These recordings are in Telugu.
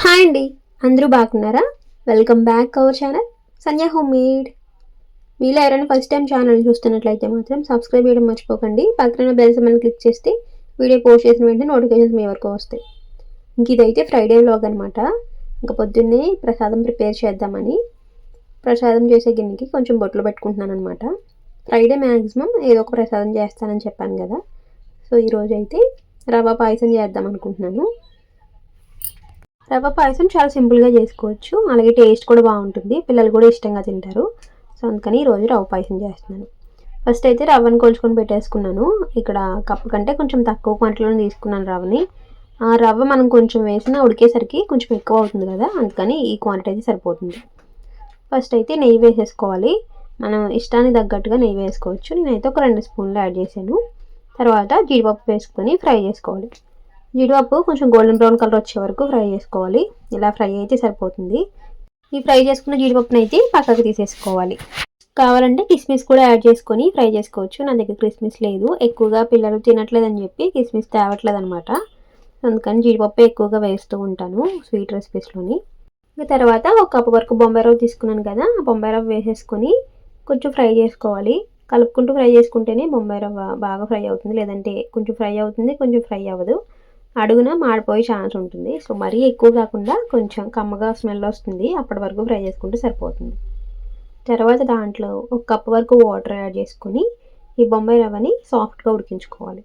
హాయ్ అండి. అందరూ బాగున్నారా? Welcome back our channel Sanjay home made మీలో ఎవరైనా ఫస్ట్ టైం ఛానల్ చూస్తున్నట్లయితే మాత్రం సబ్స్క్రైబ్ చేయడం మర్చిపోకండి. పక్కన బెల్ సమ్మని క్లిక్ చేస్తే వీడియో పోస్ట్ చేసిన వెంటనే నోటిఫికేషన్స్ మీ వరకు వస్తాయి. ఇంక ఇదైతే ఫ్రైడే వ్లాగ్ అనమాట ఇంకా పొద్దున్నే ప్రసాదం ప్రిపేర్ చేద్దామని. ప్రసాదం చేసే గిన్నెకి కొంచెం బొట్లు పెట్టుకుంటున్నాను అనమాట ఫ్రైడే మ్యాక్సిమం ఏదో ఒక ప్రసాదం చేస్తానని చెప్పాను కదా. సో ఈరోజు అయితే రవ్వ పాయసం చేద్దాం అనుకుంటున్నాను. రవ్వ పాయసం చాలా సింపుల్గా చేసుకోవచ్చు. అలాగే టేస్ట్ కూడా బాగుంటుంది. పిల్లలు కూడా ఇష్టంగా తింటారు. సో అందుకని ఈరోజు రవ్వ పాయసం చేస్తున్నాను. ఫస్ట్ అయితే రవ్వను కొలుచుకొని పెట్టేసుకున్నాను. ఇక్కడ కప్పు కంటే కొంచెం తక్కువ క్వాంటిటీలో తీసుకున్నాను రవ్వని. ఆ రవ్వ మనం కొంచెం వేసినా ఉడికేసరికి కొంచెం ఎక్కువ అవుతుంది కదా. అందుకని ఈ క్వాంటిటీ అయితే సరిపోతుంది. ఫస్ట్ అయితే నెయ్యి వేసేసుకోవాలి. మనం ఇష్టానికి తగ్గట్టుగా నెయ్యి వేసుకోవచ్చు. నేనైతే ఒక రెండు స్పూన్లు యాడ్ చేశాను. తర్వాత జీడిపప్పు వేసుకొని ఫ్రై చేసుకోవాలి. జీడిపప్పు కొంచెం గోల్డెన్ బ్రౌన్ కలర్ వచ్చే వరకు ఫ్రై చేసుకోవాలి. ఇలా ఫ్రై అయితే సరిపోతుంది. ఈ ఫ్రై చేసుకున్న జీడిపప్పును అయితే పక్కకు తీసేసుకోవాలి. కావాలంటే కిస్మిస్ కూడా యాడ్ చేసుకొని ఫ్రై చేసుకోవచ్చు. నా దగ్గర కిస్మిస్ లేదు. ఎక్కువగా పిల్లలు తినట్లేదని చెప్పి కిస్మిస్ తేవట్లేదు అనమాట అందుకని జీడిపప్పు ఎక్కువగా వేస్తూ ఉంటాను స్వీట్ రెసిపీస్లోని ఇంకా తర్వాత ఒక కప్పు వరకు బొంబాయి రవ్వ తీసుకున్నాను కదా ఆ బొంబాయి రవ్వ వేసేసుకొని కొంచెం ఫ్రై చేసుకోవాలి. కలుపుకుంటూ ఫ్రై చేసుకుంటేనే బొంబాయి రవ్వ బాగా ఫ్రై అవుతుంది. లేదంటే కొంచెం ఫ్రై అవుతుంది కొంచెం ఫ్రై అవ్వదు. అడుగున మాడిపోయే ఛాన్స్ ఉంటుంది. సో మరీ ఎక్కువ కాకుండా కొంచెం కమ్మగా స్మెల్ వస్తుంది. అప్పటి వరకు ఫ్రై చేసుకుంటే సరిపోతుంది. తర్వాత దాంట్లో ఒక కప్పు వరకు వాటర్ యాడ్ చేసుకొని ఈ బొంబాయి రవ్వని సాఫ్ట్గా ఉడికించుకోవాలి.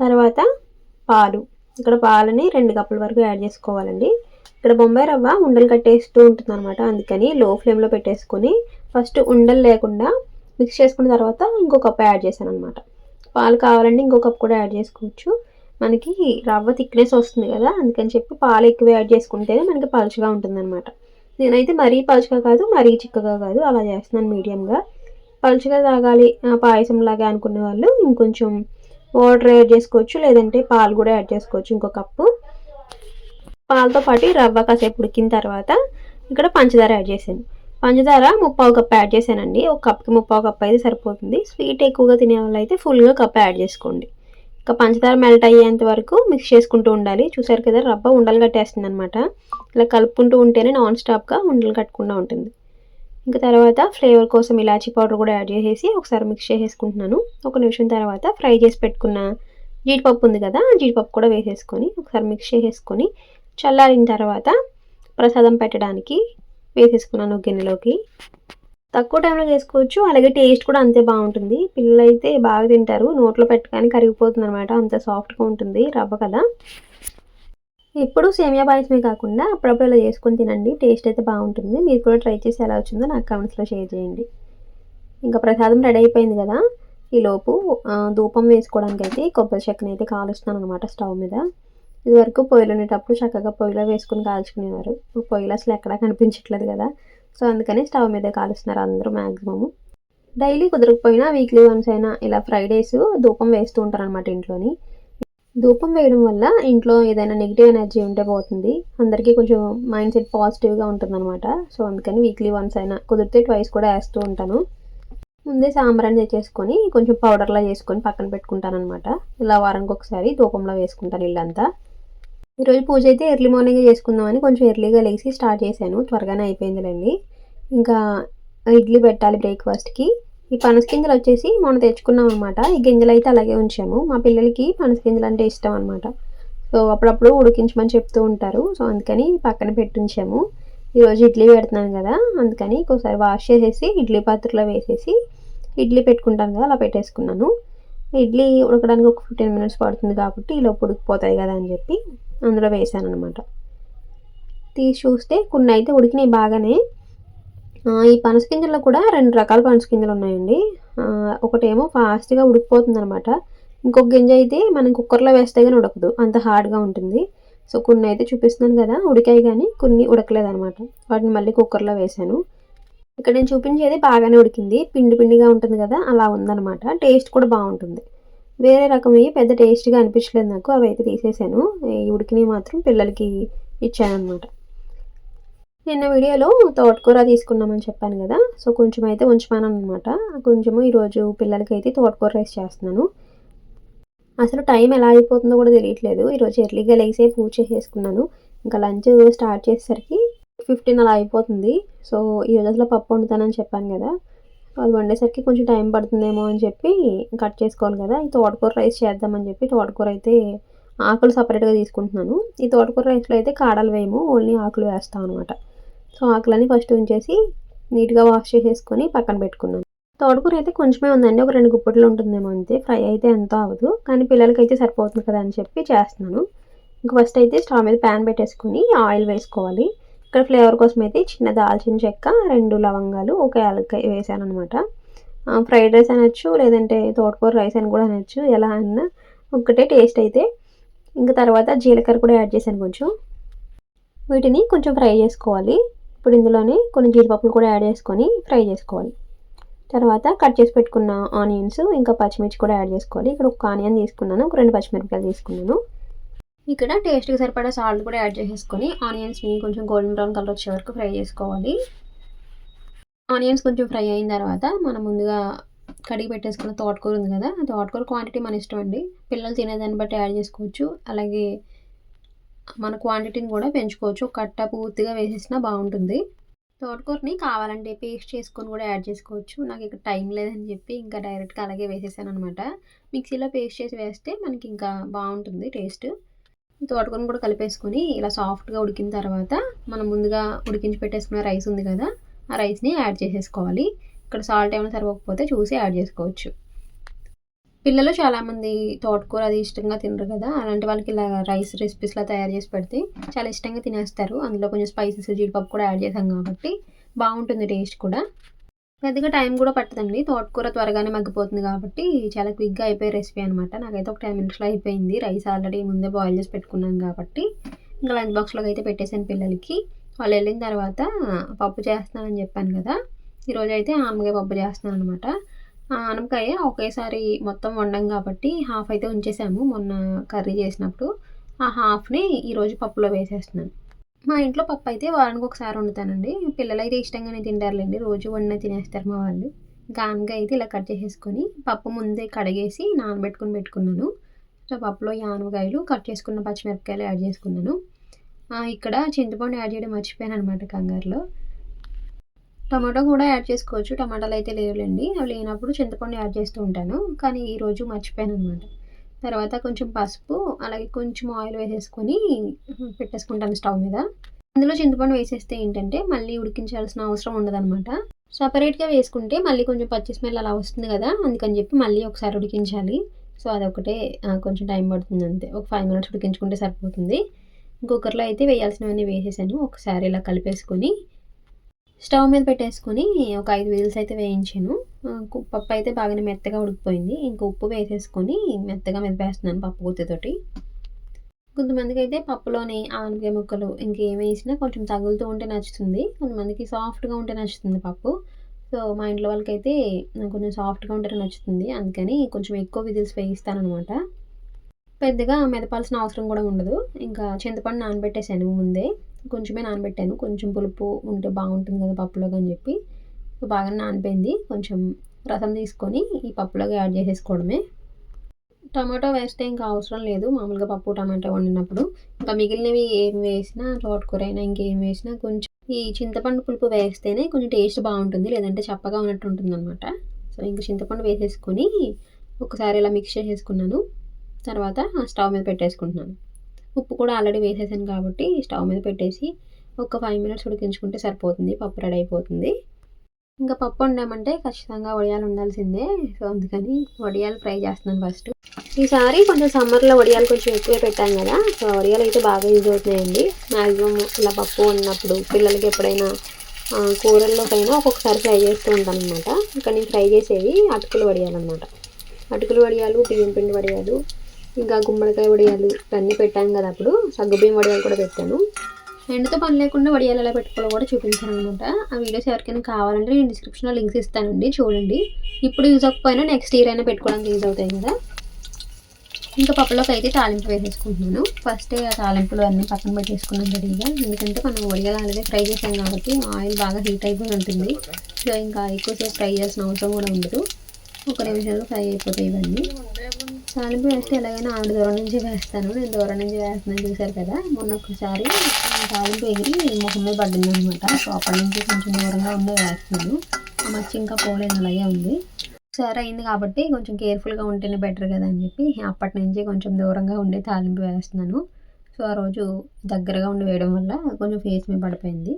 తర్వాత పాలు. ఇక్కడ పాలని రెండు కప్పుల వరకు యాడ్ చేసుకోవాలండి. ఇక్కడ బొంబాయి రవ్వ ఉండలు కట్టేస్తూ ఉంటుంది అనమాట అందుకని లో ఫ్లేమ్లో పెట్టేసుకొని ఫస్ట్ ఉండలు లేకుండా మిక్స్ చేసుకున్న తర్వాత ఇంకో కప్ యాడ్ చేశాను అనమాట పాలు కావాలంటే ఇంకో కప్ కూడా యాడ్ చేసుకోవచ్చు. మనకి రవ్వ థిక్నెస్ వస్తుంది కదా అందుకని చెప్పి పాలు ఎక్కువ యాడ్ చేసుకుంటేనే మనకి పలుచగా ఉంటుందన్నమాట. నేనైతే మరీ పలుచగా కాదు మరీ చిక్కగా కాదు అలా చేస్తున్నాను మీడియంగా. పలుచగా తాగాలి పాయసం లాగా అనుకునే వాళ్ళు ఇంకొంచెం వాటర్ యాడ్ చేసుకోవచ్చు లేదంటే పాలు కూడా యాడ్ చేసుకోవచ్చు ఇంకో కప్పు. పాలతో పాటు రవ్వ కాసేపు ఉడికిన తర్వాత ఇక్కడ పంచదార యాడ్ చేశాను. పంచదార ముప్పావు కప్ యాడ్ చేశానండి. ఒక కప్కి ముప్పావు కప్పు అయితే సరిపోతుంది. స్వీట్ ఎక్కువగా తినే వాళ్ళు అయితే ఫుల్గా కప్ యాడ్ చేసుకోండి. ఇంకా పంచదార మెల్ట్ అయ్యేంత వరకు మిక్స్ చేసుకుంటూ ఉండాలి. చూసారు కదా రవ్వ ఉండలు కట్టేస్తుంది అనమాట ఇలా కలుపుకుంటూ ఉంటేనే నాన్ స్టాప్గా ఉండలు కట్టకుండా ఉంటుంది. ఇంకా తర్వాత ఫ్లేవర్ కోసం ఇలాచీ పౌడర్ కూడా యాడ్ చేసేసి ఒకసారి మిక్స్ చేసేసుకుంటున్నాను. ఒక నిమిషం తర్వాత ఫ్రై చేసి పెట్టుకున్న జీడిపప్పు ఉంది కదా జీడిపప్పు కూడా వేసేసుకొని ఒకసారి మిక్స్ చేసేసుకొని చల్లారిన తర్వాత ప్రసాదం పెట్టడానికి వేసేసుకున్నాను గిన్నెలోకి. తక్కువ టైంలో చేసుకోవచ్చు. అలాగే టేస్ట్ కూడా అంతే బాగుంటుంది. పిల్లలు అయితే బాగా తింటారు. నోట్లో పెట్టగానే కరిగిపోతుంది అనమాట అంత సాఫ్ట్గా ఉంటుంది రవ్వ కదా. ఎప్పుడు సేమియా పాయసమే కాకుండా అప్పుడప్పుడు ఇలా చేసుకొని తినండి. టేస్ట్ అయితే బాగుంటుంది. మీరు కూడా ట్రై చేసి ఎలా వచ్చిందో నాకు కమెంట్స్లో షేర్ చేయండి. ఇంకా ప్రసాదం రెడీ అయిపోయింది కదా. ఈలోపు ధూపం వేసుకోవడానికి అయితే కొబ్బరి చెక్కని అయితే కాలుస్తున్నాను అనమాట స్టవ్ మీద. ఇదివరకు పొయ్యిలు ఉండేటప్పుడు చక్కగా పొయ్యిలో వేసుకుని కాల్చుకునేవారు. ఇప్పుడు పొయ్యిలు అసలు ఎక్కడా కనిపించట్లేదు కదా. సో అందుకని స్టవ్ మీద కాలుస్తున్నారు అందరూ మ్యాక్సిమము డైలీ కుదరకపోయినా వీక్లీ వన్స్ అయినా ఇలా ఫ్రైడేస్ ధూపం వేస్తూ ఉంటారు అనమాట ఇంట్లోని. ధూపం వేయడం వల్ల ఇంట్లో ఏదైనా నెగిటివ్ ఎనర్జీ ఉంటే పోతుంది. అందరికీ కొంచెం మైండ్ సెట్ పాజిటివ్గా ఉంటుంది అనమాట సో అందుకని వీక్లీ వన్స్ అయినా కుదిరితే ట్వైస్ కూడా వేస్తూ ఉంటాను. ముందే సాంబ్రాన్ని తెచ్చేసుకొని కొంచెం పౌడర్లా చేసుకొని పక్కన పెట్టుకుంటాను అనమాట ఇలా వారానికి ఒకసారి ధూపంలో వేసుకుంటాను ఇల్లంతా. ఈరోజు పూజ అయితే ఎర్లీ మార్నింగ్ చేసుకుందామని కొంచెం ఎర్లీగా లేచి స్టార్ట్ చేశాను. త్వరగానే అయిపోయిందిలేండి. ఇంకా ఇడ్లీ పెట్టాలి బ్రేక్ఫాస్ట్కి. ఈ పనస గింజలు వచ్చేసి మొన్న తెచ్చుకున్నాం అనమాట ఈ గింజలు అయితే అలాగే ఉంచాము. మా పిల్లలకి పనస గింజలు అంటే ఇష్టం అనమాట సో అప్పుడప్పుడు ఉడికించమని చెప్తూ ఉంటారు. సో అందుకని పక్కన పెట్టించాము ఈరోజు ఇడ్లీ పెడుతున్నాను కదా అందుకని ఒకసారి వాష్ చేసేసి ఇడ్లీ పాత్రలో వేసేసి ఇడ్లీ పెట్టుకుంటాను కదా అలా పెట్టేసుకున్నాను. ఇడ్లీ ఉడకడానికి ఒక ఫిఫ్టీన్ మినిట్స్ పడుతుంది కాబట్టి ఇలా ఉడికిపోతాయి కదా అని చెప్పి అందులో వేసాను అనమాట తీసి చూస్తే కొన్ని అయితే ఉడికినాయి బాగానే. ఈ పనస గింజల్లో కూడా రెండు రకాల పనస గింజలు ఉన్నాయండి. ఒకటేమో ఫాస్ట్గా ఉడికిపోతుంది అనమాట ఇంకొక గింజ అయితే మనం కుక్కర్లో వేస్తే కానీ ఉడకదు అంత హార్డ్గా ఉంటుంది. సో కొన్ని అయితే చూపిస్తున్నాను కదా ఉడికాయి కానీ కొన్ని ఉడకలేదనమాట వాటిని మళ్ళీ కుక్కర్లో వేసాను ఇక్కడ నేను చూపించేది బాగానే ఉడికింది. పిండి పిండిగా ఉంటుంది కదా అలా ఉందన్నమాట. టేస్ట్ కూడా బాగుంటుంది. వేరే రకం పెద్ద టేస్ట్గా అనిపించలేదు నాకు. అవి అయితే తీసేసాను. ఈ ఉడికినవి మాత్రం పిల్లలకి ఇచ్చాను అనమాట నిన్న వీడియోలో తోటకూర తీసుకున్నామని చెప్పాను కదా. సో కొంచెం అయితే ఉంచమాను అనమాట కొంచెము ఈరోజు పిల్లలకి అయితే తోటకూర రైస్ చేస్తున్నాను. అసలు టైం ఎలా అయిపోతుందో కూడా తెలియట్లేదు. ఈరోజు ఎర్లీగా లేసే పూజ చేసేసుకున్నాను. ఇంకా లంచ్ స్టార్ట్ చేసేసరికి ఫిఫ్టీన్ అలా అయిపోతుంది. సో ఈ రోజు అసలు పప్పు వండుతానని చెప్పాను కదా. అది వండేసరికి కొంచెం టైం పడుతుందేమో అని చెప్పి కట్ చేసుకోవాలి కదా. ఈ తోటకూర రైస్ చేద్దామని చెప్పి తోటకూర అయితే ఆకులు సపరేట్గా తీసుకుంటున్నాను. ఈ తోటకూర రైస్లో అయితే కాడలు వేయము ఓన్లీ ఆకులు వేస్తాం అనమాట సో ఆకులని ఫస్ట్ ఉంచేసి నీట్గా వాష్ చేసేసుకొని పక్కన పెట్టుకున్నాను. తోటకూర అయితే కొంచెమే ఉందండి ఒక రెండు గుప్పట్లు ఉంటుందేమో అంతే. ఫ్రై అయితే ఎంతో అవ్వదు కానీ పిల్లలకైతే సరిపోతుంది కదా అని చెప్పి చేస్తున్నాను. ఇంక ఫస్ట్ అయితే స్టవ్ మీద ప్యాన్ పెట్టేసుకొని ఆయిల్ వేసుకోవాలి. ఇక్కడ ఫ్లేవర్ కోసం అయితే చిన్న దాల్చిన చెక్క రెండు లవంగాలు ఒక యాలక్కాయ వేసాను అనమాట ఫ్రైడ్ రైస్ అనొచ్చు లేదంటే తోటకూర రైస్ అని కూడా అనొచ్చు ఎలా అన్నా ఒక్కటే టేస్ట్ అయితే. ఇంకా తర్వాత జీలకర్ర కూడా యాడ్ చేశాను కొంచెం. వీటిని కొంచెం ఫ్రై చేసుకోవాలి. ఇప్పుడు ఇందులోనే కొన్ని జీడిపప్పులు కూడా యాడ్ చేసుకొని ఫ్రై చేసుకోవాలి. తర్వాత కట్ చేసి పెట్టుకున్న ఆనియన్స్ ఇంకా పచ్చిమిర్చి కూడా యాడ్ చేసుకోవాలి. ఇక్కడ ఒక ఆనియన్ తీసుకున్నాను ఒక రెండు పచ్చిమిరపకాయలు తీసుకున్నాను. ఇక్కడ టేస్ట్కి సరిపడా సాల్ట్ కూడా యాడ్ చేసేసుకొని ఆనియన్స్ని కొంచెం గోల్డెన్ బ్రౌన్ కలర్ వచ్చే వరకు ఫ్రై చేసుకోవాలి. ఆనియన్స్ కొంచెం ఫ్రై అయిన తర్వాత మనం ముందుగా కడిగి పెట్టేసుకున్న తోటకూర ఉంది కదా తోటకూర క్వాంటిటీ మన ఇష్టం అండి. పిల్లలు తినేదాన్ని బట్టి యాడ్ చేసుకోవచ్చు. అలాగే మన క్వాంటిటీని కూడా పెంచుకోవచ్చు. కట్ట పూర్తిగా వేసేసినా బాగుంటుంది. తోటకూరని కావాలంటే పేస్ట్ చేసుకొని కూడా యాడ్ చేసుకోవచ్చు. నాకు ఇక్కడ టైం లేదని చెప్పి ఇంకా డైరెక్ట్గా అలాగే వేసేసాను అనమాట మిక్సీలో పేస్ట్ చేసి వేస్తే మనకి ఇంకా బాగుంటుంది టేస్ట్. తోటకూరని కూడా కలిపేసుకొని ఇలా సాఫ్ట్గా ఉడికిన తర్వాత మనం ముందుగా ఉడికించి పెట్టేసుకున్న రైస్ ఉంది కదా ఆ రైస్ని యాడ్ చేసేసుకోవాలి. ఇక్కడ సాల్ట్ ఏమైనా సరిపోకపోతే చూసి యాడ్ చేసుకోవచ్చు. పిల్లలు చాలామంది తోటకూర అది ఇష్టంగా తినరు కదా అలాంటి వాళ్ళకి ఇలా రైస్ రెసిపీస్లా తయారు చేసి పెడితే చాలా ఇష్టంగా తినేస్తారు. అందులో కొంచెం స్పైసెస్ జీడిపప్పు కూడా యాడ్ చేసాం కాబట్టి బాగుంటుంది టేస్ట్ కూడా. పెద్దగా టైం కూడా పట్టదండి. తోటకూర త్వరగానే మగ్గిపోతుంది కాబట్టి చాలా క్విక్గా అయిపోయే రెసిపీ అనమాట నాకైతే ఒక టెన్ మినిట్స్లో అయిపోయింది. రైస్ ఆల్రెడీ ముందే బాయిల్ చేసి పెట్టుకున్నాను కాబట్టి ఇంకా లంచ్ బాక్స్లోకి అయితే పెట్టేశాను పిల్లలకి. వాళ్ళు వెళ్ళిన తర్వాత పప్పు చేస్తున్నానని చెప్పాను కదా. ఈరోజు అయితే ఆనమకాయ పప్పు చేస్తున్నాను అనమాట ఆనమకాయ ఒకేసారి మొత్తం వండం కాబట్టి హాఫ్ అయితే ఉంచేసాము. మొన్న కర్రీ చేసినప్పుడు ఆ హాఫ్ని ఈరోజు పప్పులో వేసేస్తున్నాను. మా ఇంట్లో పప్పు అయితే వారానికి ఒకసారి వండుతానండి. పిల్లలైతే ఇష్టంగానే తింటారులేండి. రోజు వండిన తినేస్తారు మా వాళ్ళు. గానుగా అయితే ఇలా కట్ చేసేసుకొని పప్పు ముందే కడిగేసి నానబెట్టుకుని పెట్టుకున్నాను. సో పప్పులో ఈ కట్ చేసుకున్న పచ్చిమిరపకాయలు యాడ్ చేసుకున్నాను. ఇక్కడ చింతపండు యాడ్ చేయడం మర్చిపోయాను అనమాట కంగారులో. టమాటో కూడా యాడ్ చేసుకోవచ్చు. టమాటాలు అయితే లేవులేండి. అవి లేనప్పుడు చింతపండు యాడ్ చేస్తూ ఉంటాను. కానీ ఈరోజు మర్చిపోయాను అనమాట తర్వాత కొంచెం పసుపు అలాగే కొంచెం ఆయిల్ వేసేసుకొని పెట్టేసుకుంటాను స్టవ్ మీద. అందులో చింతపండు వేసేస్తే ఏంటంటే మళ్ళీ ఉడికించాల్సిన అవసరం ఉండదన్నమాట. సపరేట్గా వేసుకుంటే మళ్ళీ కొంచెం పచ్చి స్మెల్ అలా వస్తుంది కదా అందుకని చెప్పి మళ్ళీ ఒకసారి ఉడికించాలి. సో అదొకటే కొంచెం టైం పడుతుంది అంతే. ఒక ఫైవ్ మినిట్స్ ఉడికించుకుంటే సరిపోతుంది. కుక్కర్లో అయితే వేయాల్సినవన్నీ వేసేసాను. ఒకసారి ఇలా కలిపేసుకొని స్టవ్ మీద పెట్టేసుకొని ఒక ఐదు విజిల్స్ అయితే వేయించాను. పప్పు అయితే బాగానే మెత్తగా ఉడికిపోయింది. ఇంకా ఉప్పు వేసేసుకొని మెత్తగా మెదిపేస్తున్నాను పప్పు గుత్తితోటి. కొంతమందికి అయితే పప్పులోని ఆనపకాయ ముక్కలు ఇంకేం వేసినా కొంచెం తగులుతూ ఉంటే నచ్చుతుంది. కొంతమందికి సాఫ్ట్గా ఉంటే నచ్చుతుంది పప్పు. సో మా ఇంట్లో వాళ్ళకైతే కొంచెం సాఫ్ట్గా ఉంటే నచ్చుతుంది. అందుకని కొంచెం ఎక్కువ విజిల్స్ వేయిస్తానమాట పెద్దగా మెదపాల్సిన అవసరం కూడా ఉండదు. ఇంకా చింతపండు నానబెట్టేసాను ముందే. కొంచెమే నానబెట్టాను. కొంచెం పులుపు ఉంటే బాగుంటుంది కదా పప్పులోకి అని చెప్పి. బాగా నానిపోయింది. కొంచెం రసం తీసుకొని ఈ పప్పులోకి యాడ్ చేసేసుకోవడమే. టమాటో వేస్తే ఇంకా అవసరం లేదు. మామూలుగా పప్పు టమాటో వండినప్పుడు. ఇంకా మిగిలినవి ఏం వేసినా తోటకూర అయినా ఇంకేం వేసినా కొంచెం ఈ చింతపండు పులుపు వేస్తేనే కొంచెం టేస్ట్ బాగుంటుంది. లేదంటే చప్పగా ఉన్నట్టు ఉంటుంది అనమాట సో ఇంకా చింతపండు వేసేసుకొని ఒకసారి ఇలా మిక్స్ చేసేసుకున్నాను. తర్వాత స్టవ్ మీద పెట్టేసుకుంటున్నాను. ఉప్పు కూడా ఆల్రెడీ వేసేసాను కాబట్టి స్టవ్ మీద పెట్టేసి ఒక ఫైవ్ మినిట్స్ ఉడికించుకుంటే సరిపోతుంది. పప్పు రెడీ అయిపోతుంది. ఇంకా పప్పు వండామంటే ఖచ్చితంగా వడియాలు ఉండాల్సిందే. సో అందుకని వడియాలు ఫ్రై చేస్తున్నాను ఫస్ట్. ఈసారి కొంచెం సమ్మర్లో వడియాలు కొంచెం ఎక్కువే పెట్టాను కదా. సో వడియాలు అయితే బాగా యూజ్ అవుతున్నాయండి. మ్యాక్సిమం ఇలా పప్పు వండినప్పుడు పిల్లలకి ఎప్పుడైనా కూరల్లోకైనా ఒక్కొక్కసారి ఫ్రై చేస్తూ ఉంటాను అనమాట ఇంకా నేను ఫ్రై చేసేవి అటుకులు వడియాలు అనమాట అటుకులు వడియాలు బియ్యం పిండి వడియాలు ఇంకా గుమ్మడికాయ వడియాలు ఇవన్నీ పెట్టాను కదా అప్పుడు. సగ్గుబియ్యం వడియాలు కూడా పెట్టాను. ఎండతో పని లేకుండా వడియాలు ఎలా పెట్టుకోవాలో కూడా చూపించాను అనమాట. ఆ వీడియోస్ ఎవరికైనా కావాలంటే నేను డిస్క్రిప్షన్లో లింక్స్ ఇస్తానండి చూడండి. ఇప్పుడు యూజ్ అవ్వకపోయినా నెక్స్ట్ ఇయర్ అయినా పెట్టుకోవడానికి యూజ్ అవుతాయి కదా. ఇంకా పప్పులోకి అయితే తాలింపు వేసేసుకుంటున్నాను. ఫస్ట్ ఆ తాలింపులు అన్నీ పక్కన పెట్టేసుకున్నాం రెడీగా ఎందుకంటే మనం వడియాలు ఆల్రెడీ ఫ్రై చేసాం కాబట్టి ఆయిల్ బాగా హీట్ అయిపోయి ఉంటుంది. సో ఇంకా ఎక్కువసేపు ఫ్రై చేసిన అవసరం కూడా ఉండదు. ఒక నిమిషంలో ఫ్రై అయిపోతాయి ఇవన్నీ. తాలింపు వేస్తే ఎలాగైనా ఆవిడ దూరం నుంచి వేస్తాను. నేను దూరం నుంచి వేస్తున్నాను చూసారు కదా? మొన్న ఒకసారి తాలింపు ఎగిరి ముఖం మీద పడింది అనమాట అప్పటి నుంచి కొంచెం దూరంగా ఉండే వేస్తున్నాను. ఆ మచ్చి ఇంకా పోలేదు అలాగే ఉంది. ఒకసారి అయింది కాబట్టి కొంచెం కేర్ఫుల్గా ఉంటేనే బెటర్ కదా అని చెప్పి అప్పటి నుంచి కొంచెం దూరంగా ఉండే తాలింపు వేస్తున్నాను. సో ఆ రోజు దగ్గరగా ఉండి వేయడం వల్ల కొంచెం ఫేస్ మీద పడిపోయింది.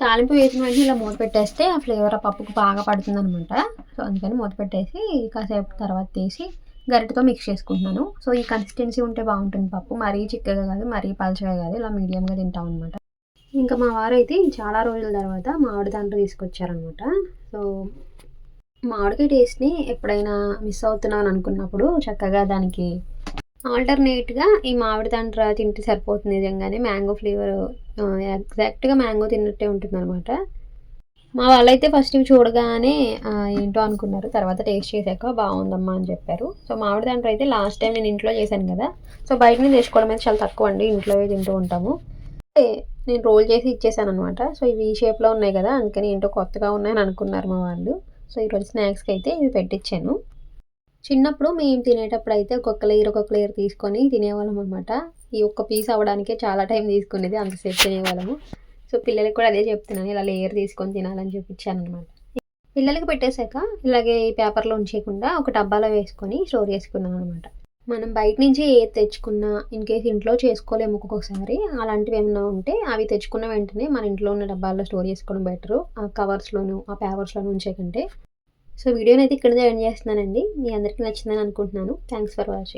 తాలింపు వేసిన వెంటనే ఇలా మూత పెట్టేస్తే ఆ ఫ్లేవర్ ఆ పప్పుకు బాగా పడుతుంది అనమాట సో అందుకని మూత పెట్టేసి కాసేపు తర్వాత తీసి గరిటతో మిక్స్ చేసుకుంటున్నాను. సో ఈ కన్సిస్టెన్సీ ఉంటే బాగుంటుంది పప్పు. మరీ చిక్కగా కాదు మరీ పలచగా కాదు. ఇలా మీడియంగా తింటాం అనమాట ఇంకా మా వారు అయితే చాలా రోజుల తర్వాత మామిడి తీసుకొచ్చారనమాట సో మామిడికాయ టేస్ట్ని ఎప్పుడైనా మిస్ అవుతున్నాను అనుకున్నప్పుడు చక్కగా దానికి ఆల్టర్నేట్గా ఈ మామిడి తాండ్ర తింటే సరిపోతుంది నిజంగానే. మ్యాంగో ఫ్లేవర్ ఎగ్జాక్ట్గా మ్యాంగో తిన్నట్టే ఉంటుంది అనమాట మా వాళ్ళైతే ఫస్ట్ ఇవి చూడగానే ఏంటో అనుకున్నారు. తర్వాత టేస్ట్ చేశాక బాగుందమ్మా అని చెప్పారు. సో మామిడి దాంట్లో అయితే లాస్ట్ టైం నేను ఇంట్లో చేశాను కదా. సో బయట నుంచి తెచ్చుకోవడం అయితే చాలా తక్కువ అండి. ఇంట్లో తింటూ ఉంటాము. నేను రోల్ చేసి ఇచ్చేసాను అనమాట సో ఇవి ఈ షేప్లో ఉన్నాయి కదా. అందుకని ఏంటో కొత్తగా ఉన్నాయని అనుకున్నారు మా వాళ్ళు. సో ఈరోజు స్నాక్స్కి అయితే ఇవి పెట్టించాను చిన్నప్పుడు మేము తినేటప్పుడు అయితే ఒక్కొక్క లేయర్ ఒక్కొక్క లేయర్ తీసుకొని తినేవాళ్ళం అనమాట ఈ ఒక్క పీస్ అవ్వడానికే చాలా టైం తీసుకునేది. అంతసేపు తినేవాళ్ళము. సో పిల్లలకి కూడా అదే చెప్తున్నాను ఇలా లేయర్ తీసుకొని తినాలని చూపించాను అనమాట పిల్లలకి పెట్టేశాక ఇలాగే ఈ పేపర్లో ఉంచేయకుండా ఒక డబ్బాలో వేసుకొని స్టోర్ చేసుకున్నాను అనమాట మనం బయట నుంచి ఏది తెచ్చుకున్నా ఇన్ కేస్ ఇంట్లో చేసుకోలేము ఒక్కొక్కసారి అలాంటివి ఏమైనా ఉంటే అవి తెచ్చుకున్న వెంటనే మన ఇంట్లో ఉన్న డబ్బాల్లో స్టోర్ చేసుకోవడం బెటరు ఆ కవర్స్లోను ఆ పేపర్స్లోను ఉంచే కంటే సో వీడియోని అయితే ఇక్కడ ఎండ్ చేస్తున్నానండి. మీ అందరికీ నచ్చిందని అనుకుంటున్నాను. Thanks for watching.